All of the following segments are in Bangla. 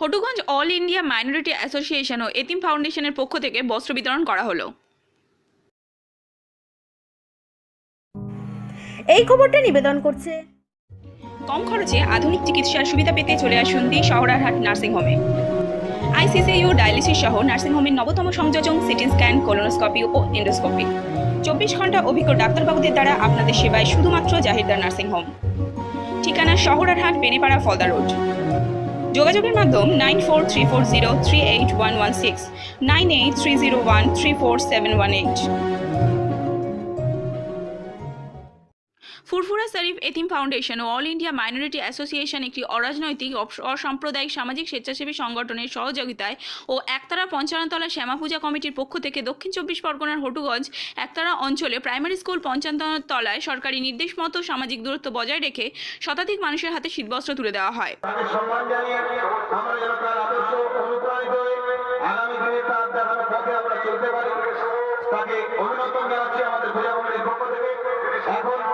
Hatuganj all India minority association ও এতিম ফাউন্ডেশনের পক্ষ থেকে বস্ত্র বিতরণ করা হলো। এই খবরটা নিবেদন করছে। কম খরচে আধুনিক চিকিৎসার সুবিধা পেতে চলে আসুন দি শহরারহাট নার্সিংহোমে। আইসিসিইউ ডায়ালিসিস সহ নার্সিংহোমের নবতম সংযোজন সিটি স্ক্যান কোলোনোস্কোপি ও এন্ডোস্কোপি। চব্বিশ ঘণ্টা অভিজ্ঞ ডাক্তারবাবুদের দ্বারা আপনাদের সেবায় শুধুমাত্র জাহিরদার নার্সিংহোম। ঠিকানা শহরারহাট বেনেপাড়া ফলদা রোড। যোগাযোগের মাধ্যম nine four three four zero three eight one one six, nine eight three zero one three four seven one eight. Furfura Sharif এতিম ফাউন্ডেশন ও অল ইন্ডিয়া মাইনরিটি অ্যাসোসিয়েশন একটি অরাজনৈতিক অসাম্প্রদায়িক, সামাজিক, স্বেচ্ছাসেবী সংগঠনের সহযোগিতায় ও একতারা পঞ্চানতলা শ্যামা পূজা কমিটির পক্ষ থেকে দক্ষিণ চব্বিশ পরগনার হটুগঞ্জ একতারা অঞ্চলে প্রাইমারি স্কুল পঞ্চানতলায় সরকারি নির্দেশ মতো সামাজিক দূরত্ব বজায় রেখে শতাধিক মানুষের হাতে শীতবস্ত্র তুলে দেওয়া হয়। এখন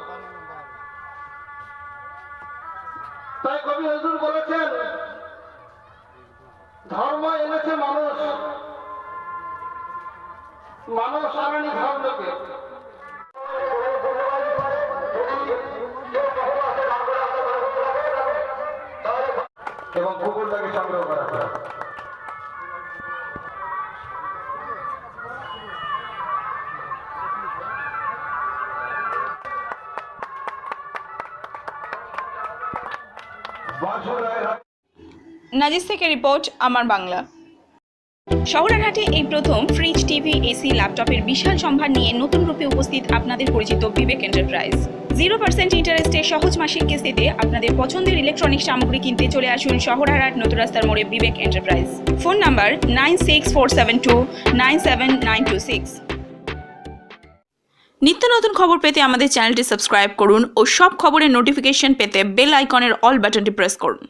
তাই কবি হজুর বলেছেন, ধর্ম এনেছে মানুষ। মানুষ আনেনি ধর্মকে। এবং কুকুরটাকে সংগ্রহ করা হয়। নাজিস থেকে রিপোর্ট, আমার বাংলা। শহরানহাটে এই প্রথম ফ্রিজ, টিভি, এসি, ল্যাপটপের বিশাল সম্ভার নিয়ে নতুন রূপে উপস্থিত আপনাদের পরিচিত বিবেক এন্টারপ্রাইজ। জিরো পার্সেন্ট ইন্টারেস্টে সহজ মাসিক কিস্তিতে আপনাদের পছন্দের ইলেকট্রনিক সামগ্রী কিনতে চলে আসুন শহরহাট নতুন রাস্তার মোড়ে Bibek enterprise. Phone number nine six four seven two nine seven nine two six. নিত্য নতুন খবর পেতে আমাদের চ্যানেলটি সাবস্ক্রাইব করুন ও সব খবরের নোটিফিকেশন পেতে বেল আইকনের অল বাটনটি প্রেস করুন।